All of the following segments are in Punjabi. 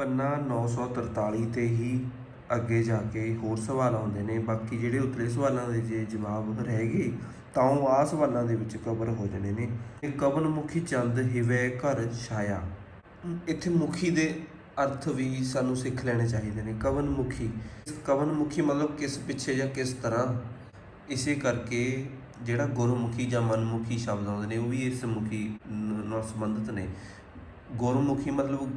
ਪੰਨਾ 943 ਤੇ ਹੀ ਅੱਗੇ ਜਾ ਕੇ ਹੋਰ ਸਵਾਲ ਆਉਂਦੇ ਨੇ। ਬਾਕੀ ਜਿਹੜੇ ਉਤਲੇ ਸਵਾਲਾਂ ਦੇ ਜੇ ਜਵਾਬ ਰਹਿ ਗਏ, ਤਾਂ ਉਹ ਆ ਸਵਾਲਾਂ ਦੇ ਵਿੱਚ ਕਵਰ ਹੋ ਜਾਣੇ ਨੇ। ਇਹ ਕਵਨ ਮੁਖੀ ਚੰਦ ਹਿਵੇ ਘਰ ਛਾਇਆ। ਇੱਥੇ ਮੁਖੀ ਦੇ ਅਰਥ ਵੀ ਸਾਨੂੰ ਸਿੱਖ ਲੈਣੇ ਚਾਹੀਦੇ ਨੇ। ਕਵਨ ਮੁਖੀ ਕਵਨ ਮੁਖੀ ਮਤਲਬ ਕਿਸ ਪਿੱਛੇ ਜਾਂ ਕਿਸ ਤਰ੍ਹਾਂ? ਇਸੇ ਕਰਕੇ ਜਿਹੜਾ ਗੁਰਮੁਖੀ ਜਾਂ ਮਨਮੁਖੀ ਸ਼ਬਦ ਆਉਂਦੇ ਨੇ, ਉਹ ਵੀ ਇਸ ਮੁਖੀ ਨਾਲ ਸੰਬੰਧਿਤ ਨੇ। ਗੁਰਮੁਖੀ ਮਤਲਬ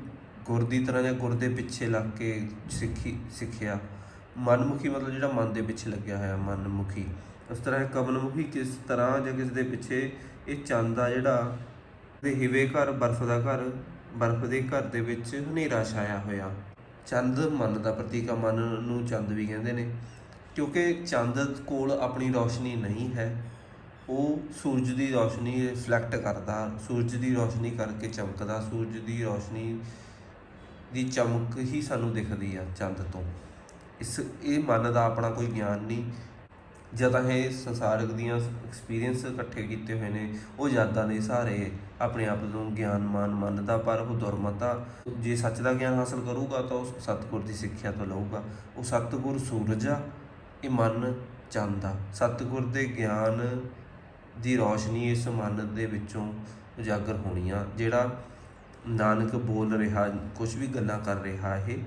ਗੁਰ ਦੀ ਤਰ੍ਹਾਂ ਜਾਂ ਗੁਰ ਦੇ ਪਿੱਛੇ ਲੱਗ ਕੇ ਸਿੱਖੀ, ਸਿੱਖਿਆ। ਮਨਮੁਖੀ ਮਤਲਬ ਜਿਹੜਾ ਮਨ ਦੇ ਪਿੱਛੇ ਲੱਗਿਆ ਹੋਇਆ, ਮਨਮੁਖੀ। ਉਸ ਤਰ੍ਹਾਂ ਇਹ ਕਵਨਮੁਖੀ ਕਿਸ ਤਰ੍ਹਾਂ ਜਾਂ ਕਿਸ ਦੇ ਪਿੱਛੇ ਇਹ ਚੰਦ ਆ ਜਿਹੜਾ ਦੇ ਹਿਵੇ ਘਰ, ਬਰਫ਼ ਦਾ ਘਰ, ਬਰਫ਼ ਦੇ ਘਰ ਦੇ ਵਿੱਚ ਹਨੇਰਾ ਛਾਇਆ ਹੋਇਆ। ਚੰਦ ਮਨ ਦਾ ਪ੍ਰਤੀਕ ਆ, ਮਨ ਨੂੰ ਚੰਦ ਵੀ ਕਹਿੰਦੇ ਨੇ। ਕਿਉਂਕਿ ਚੰਦ ਕੋਲ ਆਪਣੀ ਰੌਸ਼ਨੀ ਨਹੀਂ ਹੈ, ਉਹ ਸੂਰਜ ਦੀ ਰੌਸ਼ਨੀ ਰਿਫਲੈਕਟ ਕਰਦਾ। ਸੂਰਜ ਦੀ ਰੌਸ਼ਨੀ ਕਰਕੇ ਚਮਕਦਾ। ਸੂਰਜ ਦੀ ਰੌਸ਼ਨੀ ਦੀ ਚਮਕ ਹੀ ਸਾਨੂੰ ਦਿਖਦੀ ਆ ਚੰਦ ਤੋਂ। ਇਸ, ਇਹ ਮਨ ਦਾ ਆਪਣਾ ਕੋਈ ਗਿਆਨ ਨਹੀਂ। ਜਦ ਇਹ ਸੰਸਾਰਕ ਦੀਆਂ ਐਕਸਪੀਰੀਅੰਸ ਇਕੱਠੇ ਕੀਤੇ ਹੋਏ ਨੇ, ਉਹ ਯਾਦਾਂ ਦੇ ਸਹਾਰੇ ਆਪਣੇ ਆਪ ਨੂੰ ਗਿਆਨਮਾਨ ਮੰਨਦਾ ਪਰ ਉਹ ਦੁਰਮਤਾ, ਜੇ ਸੱਚ ਦਾ ਗਿਆਨ ਹਾਸਲ ਕਰੂਗਾ ਤਾਂ ਉਹ ਸਤਿਗੁਰ ਦੀ ਸਿੱਖਿਆ ਤੋਂ ਲਊਗਾ। ਉਹ ਸਤਿਗੁਰ ਸੂਰਜ ਆ, ਇਹ ਮਨ ਚੰਦ ਆ। ਸਤਿਗੁਰ ਦੇ ਗਿਆਨ ਦੀ ਰੌਸ਼ਨੀ ਇਸ ਮਨ ਦੇ ਵਿੱਚੋਂ ਉਜਾਗਰ ਹੋਣੀ ਆ, ਜਿਹੜਾ ਨਾਨਕ ਬੋਲ ਰਿਹਾ ਕੁਝ ਵੀ ਗੱਲਾਂ ਕਰ ਰਿਹਾ ਇਹ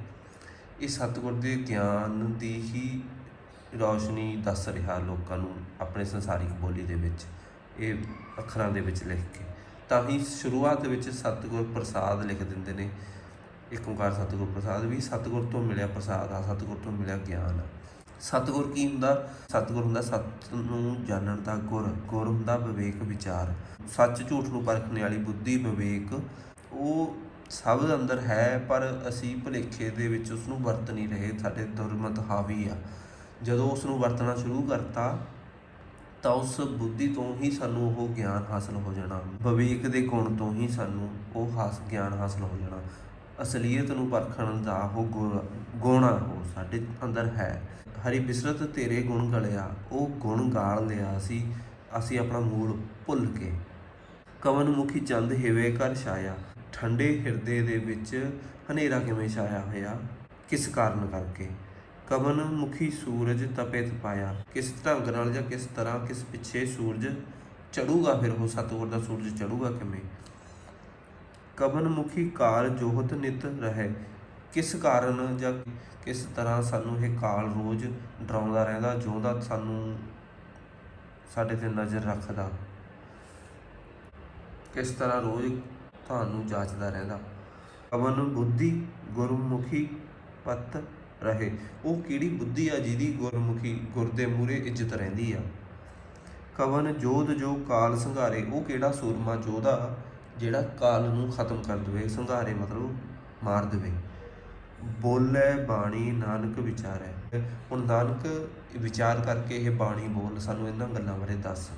ਇਹ ਸਤਿਗੁਰ ਦੇ ਗਿਆਨ ਦੀ ਹੀ ਰੌਸ਼ਨੀ ਦੱਸ ਰਿਹਾ ਲੋਕਾਂ ਨੂੰ ਆਪਣੇ ਸੰਸਾਰਿਕ ਬੋਲੀ ਦੇ ਵਿੱਚ, ਇਹ ਅੱਖਰਾਂ ਦੇ ਵਿੱਚ ਲਿਖ ਕੇ। ਤਾਂ ਹੀ ਸ਼ੁਰੂਆਤ ਵਿੱਚ ਸਤਿਗੁਰ ਪ੍ਰਸਾਦ ਲਿਖ ਦਿੰਦੇ ਨੇ। ਇੱਕ ਓੰਕਾਰ ਸਤਿਗੁਰ ਪ੍ਰਸਾਦ ਵੀ ਸਤਿਗੁਰ ਤੋਂ ਮਿਲਿਆ ਪ੍ਰਸਾਦ ਆ ਸਤਿਗੁਰ ਤੋਂ ਮਿਲਿਆ ਗਿਆਨ। ਆ ਸਤਿਗੁਰ ਕੀ ਹੁੰਦਾ? ਸਤਿਗੁਰ ਹੁੰਦਾ ਸਤ ਨੂੰ ਜਾਣਨ ਦਾ ਗੁਰ ਗੁਰ ਹੁੰਦਾ ਵਿਵੇਕ ਵਿਚਾਰ। ਸੱਚ ਝੂਠ ਨੂੰ ਪਰਖਣ ਵਾਲੀ ਬੁੱਧੀ ਵਿਵੇਕ ਉਹ ਸਭ ਦੇ ਅੰਦਰ ਹੈ, ਪਰ ਅਸੀਂ ਭੁਲੇਖੇ ਦੇ ਵਿੱਚ ਉਸ ਨੂੰ ਵਰਤ ਨਹੀਂ ਰਹੇ। ਸਾਡੇ ਦੁਰਮਤ ਹਾਵੀ ਆ। ਜਦੋਂ ਉਸ ਨੂੰ ਵਰਤਣਾ ਸ਼ੁਰੂ ਕਰਤਾ, ਤਾਂ ਉਸ ਬੁੱਧੀ ਤੋਂ ਹੀ ਸਾਨੂੰ ਉਹ ਗਿਆਨ ਹਾਸਲ ਹੋ ਜਾਣਾ। ਵਿਵੇਕ ਦੇ ਗੁਣ ਤੋਂ ਹੀ ਸਾਨੂੰ ਉਹ ਹਾਸ, ਗਿਆਨ ਹਾਸਲ ਹੋ ਜਾਣਾ। ਅਸਲੀਅਤ ਨੂੰ ਪਰਖਣ ਦਾ ਉਹ ਗੁਣ ਗੁਣ ਆ, ਉਹ ਸਾਡੇ ਅੰਦਰ ਹੈ। ਹਰੀ ਬਿਸਰਤ ਤੇਰੇ ਗੁਣ ਗਲਿਆ, ਉਹ ਗੁਣ ਗਾਲ ਲਿਆ ਸੀ, ਅਸੀਂ ਆਪਣਾ ਮੂਲ ਭੁੱਲ ਕੇ ਕਵਨ ਮੁਖੀ ਚੰਦ ਹਿਵੇ ਕਰ ਛਾਇਆ। ਠੰਡੇ ਹਿਰਦੇ ਦੇ ਵਿੱਚ ਹਨੇਰਾ ਕਿਵੇਂ ਛਾਇਆ ਹੋਇਆ? ਕਿਸ ਕਾਰਨ ਕਰਕੇ? ਕਵਨ ਮੁਖੀ ਸੂਰਜ ਤਪੇ ਤਪਾਇਆ ਕਿਸ ਢੰਗ ਨਾਲ ਜਾਂ ਕਿਸ ਤਰ੍ਹਾਂ ਕਿਸ ਪਿੱਛੇ ਸੂਰਜ ਚੜੂਗਾ ਫਿਰ ਉਹ ਸਤਿਗੁਰ ਦਾ ਸੂਰਜ ਚੜੂਗਾ ਕਿਵੇਂ? ਕਵਨ ਮੁਖੀ ਕਾਲ ਜੋਹਤ ਨਿਤ ਰਹੇ। ਕਿਸ ਕਾਰਨ ਜਾਂ ਕਿਸ ਤਰ੍ਹਾਂ ਸਾਨੂੰ ਇਹ ਕਾਲ ਰੋਜ਼ ਡਰਾਉਂਦਾ ਰਹਿੰਦਾ, ਜਿਉਂਦਾ ਸਾਨੂੰ ਸਾਡੇ ਤੇ ਨਜ਼ਰ ਰੱਖਦਾ? ਕਿਸ ਤਰ੍ਹਾਂ ਰੋਜ਼ ਤੁਹਾਨੂੰ ਜਾਂਚਦਾ ਰਹਿੰਦਾ। ਅਵਨ ਬੁੱਧੀ ਗੁਰਮੁਖੀ ਪਤ ਰਹੇ। ਉਹ ਕਿਹੜੀ ਬੁੱਧੀ ਆ ਜਿਹਦੀ ਗੁਰਮੁਖੀ ਗੁਰ ਦੇ ਮੂਰੇ ਇੱਜ਼ਤ ਰਹਿੰਦੀ ਆ? ਕਵਨ ਜੋਧ ਜੋ ਕਾਲ ਸੰਘਾਰੇ, ਉਹ ਕਿਹੜਾ ਸੂਰਮਾ ਜੋਧਾ ਜਿਹੜਾ ਕਾਲ ਨੂੰ ਖਤਮ ਕਰ ਦਵੇ, ਸੰਘਾਰੇ ਮਤਲਬ ਮਾਰ ਦਵੇ। ਬੋਲੇ ਬਾਣੀ ਨਾਨਕ ਵਿਚਾਰੈ। ਹੁਣ ਨਾਨਕ ਵਿਚਾਰ ਕਰਕੇ ਇਹ ਬਾਣੀ ਬੋਲ, ਸਾਨੂੰ ਇਹਨਾਂ ਗੱਲਾਂ ਬਾਰੇ ਦੱਸ।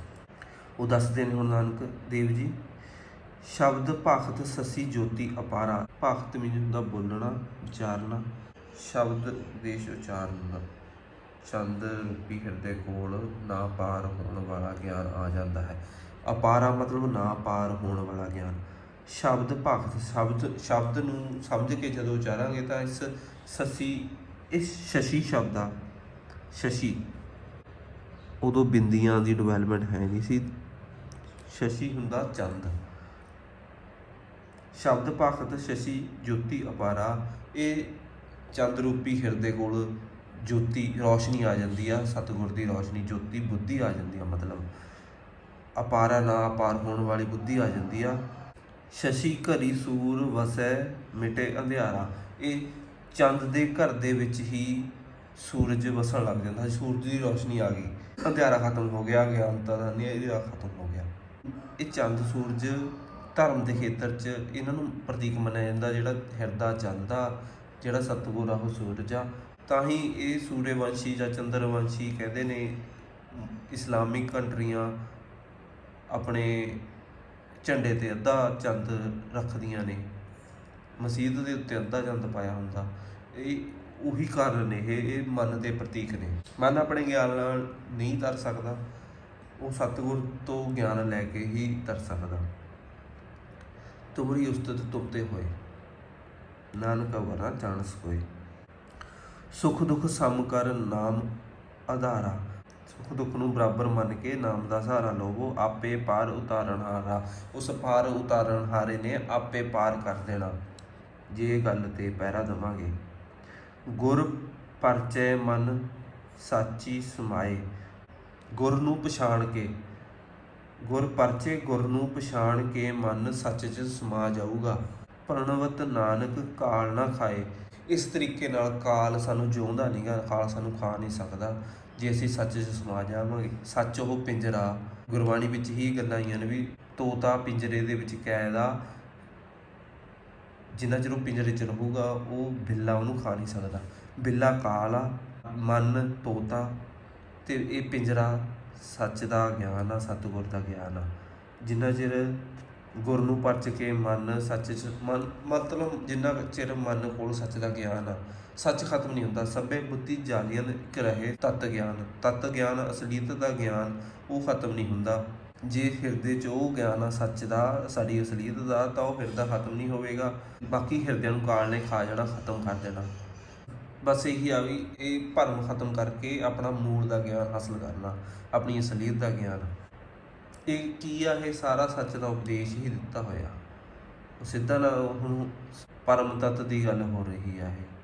ਉਹ ਦੱਸਦੇ ਨੇ ਹੁਣ ਨਾਨਕ ਦੇਵ ਜੀ। ਸ਼ਬਦ ਭਗਤ ਸਸੀ ਜੋਤੀ ਅਪਾਰਾ। ਭਗਤ ਮੀਨ ਹੁੰਦਾ ਬੋਲਣਾ, ਉਚਾਰਨਾ। ਸ਼ਬਦ ਦੇਸ਼ ਉਚਾਰਨ। ਦਾ ਚੰਦ ਰੂਪੀ ਹਿਰਦੇ ਕੋਲ ਨਾ ਪਾਰ ਹੋਣ ਵਾਲਾ ਗਿਆਨ ਆ ਜਾਂਦਾ ਹੈ। ਅਪਾਰਾ ਮਤਲਬ ਨਾ ਪਾਰ ਹੋਣ ਵਾਲਾ ਗਿਆਨ। ਸ਼ਬਦ ਭਗਤ ਸ਼ਬਦ ਸ਼ਬਦ ਨੂੰ ਸਮਝ ਕੇ ਜਦੋਂ ਉਚਾਰਾਂਗੇ ਤਾਂ ਇਸ ਸਸੀ, ਇਸ ਸ਼ਸ਼ੀ ਸ਼ਬਦ ਆ ਸ਼ਸ਼ੀ। ਉਦੋਂ ਬਿੰਦੀਆਂ ਦੀ ਡਿਵੈਲਪਮੈਂਟ ਹੈ ਨਹੀਂ ਸੀ। ਸ਼ਸ਼ੀ ਹੁੰਦਾ ਚੰਦ। ਸ਼ਬਦ ਭਗਤ ਸ਼ਸ਼ੀ ਜੋਤੀ ਅਪਾਰਾ, ਇਹ ਚੰਦ ਰੂਪੀ ਹਿਰਦੇ ਕੋਲ ਜੋਤੀ ਰੋਸ਼ਨੀ ਆ ਜਾਂਦੀ ਆ, ਸਤਿਗੁਰ ਦੀ ਰੋਸ਼ਨੀ ਜੋਤੀ ਬੁੱਧੀ ਆ ਜਾਂਦੀ ਆ, ਮਤਲਬ ਅਪਾਰਾ ਨਾ ਅਪਾਰ ਹੋਣ ਵਾਲੀ ਬੁੱਧੀ ਆ ਜਾਂਦੀ ਆ। ਸ਼ਸ਼ੀ ਘਰੀ ਸੂਰ ਵਸੈ ਮਿਟੇ ਅੰਧਿਆਰਾ, ਇਹ ਚੰਦ ਦੇ ਘਰ ਦੇ ਵਿੱਚ ਹੀ ਸੂਰਜ ਵਸਣ ਲੱਗ ਜਾਂਦਾ, ਸੂਰਜ ਦੀ ਰੋਸ਼ਨੀ ਆ ਗਈ, ਅੰਧਿਆਰਾ ਖਤਮ ਹੋ ਗਿਆ ਗਿਆਨਤਾ ਦਾ ਹਨੇਰਾ ਖਤਮ ਹੋ ਗਿਆ। ਇਹ ਚੰਦ ਸੂਰਜ ਧਰਮ ਦੇ ਖੇਤਰ 'ਚ ਇਹਨਾਂ ਨੂੰ ਪ੍ਰਤੀਕ ਮੰਨਿਆ ਜਾਂਦਾ, ਜਿਹੜਾ ਹਿਰਦਾ ਚੱਲਦਾ ਜਿਹੜਾ ਸਤਿਗੁਰ ਆ ਉਹ ਸੂਰਜ ਆ, ਤਾਂ ਹੀ ਇਹ ਸੂਰਯਵੰਸ਼ੀ ਜਾਂ ਚੰਦਰਵੰਸ਼ੀ ਕਹਿੰਦੇ ਨੇ, ਇਸਲਾਮਿਕ ਕੰਟਰੀਆਂ ਆਪਣੇ ਝੰਡੇ ਤੇ ਅੱਧਾ ਚੰਦ ਰੱਖਦੀਆਂ ਨੇ। ਮਸਜਿਦ ਦੇ ਉੱਤੇ ਅੱਧਾ ਚੰਦ ਪਾਇਆ ਹੁੰਦਾ। ਇਹ ਉਹੀ ਕਾਰਨ ਨੇ, ਇਹ ਇਹ ਮਨ ਦੇ ਪ੍ਰਤੀਕ ਨੇ। ਮਨ ਆਪਣੇ ਗਿਆਨ ਨਾਲ ਨਹੀਂ ਤਰ ਸਕਦਾ, ਉਹ ਸਤਿਗੁਰ ਤੋਂ ਗਿਆਨ ਲੈ ਕੇ ਹੀ ਤਰ ਸਕਦਾ। ਤੁਮਰੀ ਉਸਤਤ ਤੁਪਤੇ ਹੋਏ। ਨਾਨਕ ਵਰਨਾ ਜਾਣਸ ਕੋਈ ਸੁਖ ਦੁਖ ਸਮ ਕਰ ਨਾਮ ਆਧਾਰਾ। ਸੁਖ ਦੁਖ ਨੂੰ ਬਰਾਬਰ ਮੰਨ ਕੇ ਨਾਮ ਦਾ ਸਹਾਰਾ ਲਵੋ। ਆਪੇ ਪਾਰ ਉਤਾਰਨ ਹਾਰਾ। ਉਸ ਪਾਰ ਉਤਾਰਨ ਹਾਰੇ ਨੇ ਆਪੇ ਪਾਰ ਕਰ ਦੇਣਾ। ਜੇ ਗੱਲ ਤੇ ਪਹਿਰਾ ਦਵਾਂਗੇ। ਗੁਰ ਪਰਚੈ ਮਨ ਸਾਚੀ ਸਮਾਏ। ਗੁਰ ਨੂੰ ਪਛਾਣ ਕੇ ਗੁਰ ਪਰਚੇ ਗੁਰ ਨੂੰ ਪਛਾਣ ਕੇ ਮਨ ਸੱਚ 'ਚ ਸਮਾ ਜਾਊਗਾ। ਪ੍ਰਣਵਤ ਨਾਨਕ ਕਾਲ ਨਾ ਖਾਏ। ਇਸ ਤਰੀਕੇ ਨਾਲ ਕਾਲ ਸਾਨੂੰ ਜਿਉਂਦਾ ਨਹੀਂਗਾ ਕਾਲ ਸਾਨੂੰ ਖਾ ਨਹੀਂ ਸਕਦਾ। ਜੇ ਅਸੀਂ ਸੱਚ 'ਚ ਸਮਾ ਜਾਵਾਂਗੇ, ਸੱਚ ਉਹ ਪਿੰਜਰਾ, ਗੁਰਬਾਣੀ ਵਿੱਚ ਹੀ ਗੱਲਾਂ ਆਈਆਂ ਨੇ ਵੀ ਤੋਤਾ ਪਿੰਜਰੇ ਦੇ ਵਿੱਚ ਕੈਦ ਆ ਜਿੰਨਾ ਚਿਰ ਉਹ ਪਿੰਜਰੇ 'ਚ ਰਹੂਗਾ, ਉਹ ਬਿੱਲਾ ਉਹਨੂੰ ਖਾ ਨਹੀਂ ਸਕਦਾ। ਬਿੱਲਾ ਕਾਲ ਆ, ਮਨ ਤੋਤਾ ਤੇ ਇਹ ਪਿੰਜਰਾ ਸੱਚ ਦਾ ਗਿਆਨ ਆ, ਸਤਿਗੁਰ ਦਾ ਗਿਆਨ ਆ। ਜਿੰਨਾ ਚਿਰ ਗੁਰ ਨੂੰ ਪਰਚ ਕੇ ਮਨ ਸੱਚ ਚ, ਮਨ, ਮਤਲਬ ਜਿੰਨਾ ਚਿਰ ਮਨ ਕੋਲ ਸੱਚ ਦਾ ਗਿਆਨ ਆ, ਸੱਚ ਖਤਮ ਨਹੀਂ ਹੁੰਦਾ। ਸਭੇ ਬੁੱਧੀ ਜਾਲੀਨ ਇੱਕ ਰਹੇ ਤਤ ਗਿਆਨ। ਤਤ ਗਿਆਨ, ਅਸਲੀਅਤ ਦਾ ਗਿਆਨ, ਉਹ ਖਤਮ ਨਹੀਂ ਹੁੰਦਾ। ਜੇ ਹਿਰਦੇ 'ਚ ਉਹ ਗਿਆਨ ਆ, ਸੱਚ ਦਾ, ਸਾਡੀ ਅਸਲੀਅਤ ਦਾ, ਤਾਂ ਉਹ ਹਿਰਦਾ ਖਤਮ ਨਹੀਂ ਹੋਵੇਗਾ। ਬਾਕੀ ਹਿਰਦਿਆਂ ਨੂੰ ਕਾਲ ਨੇ ਖਾ ਜਾਣਾ, ਖਤਮ ਕਰ ਦੇਣਾ। ਬਸ ਇਹੀ ਆ ਵੀ ਇਹ ਭਰਮ ਖਤਮ ਕਰਕੇ ਆਪਣਾ ਮੂਲ ਦਾ ਗਿਆਨ ਹਾਸਲ ਕਰਨਾ ਆਪਣੀ ਅਸਲੀਅਤ ਦਾ ਗਿਆਨ। ਇਹ ਕੀ ਆ, ਇਹ ਸਾਰਾ ਸੱਚ ਦਾ ਉਪਦੇਸ਼ ਹੀ ਦਿੱਤਾ ਹੋਇਆ। ਸਿੱਧਾ ਨਾ ਹੁਣ ਪਰਮ ਤੱਤ ਦੀ ਗੱਲ ਹੋ ਰਹੀ ਆ ਇਹ।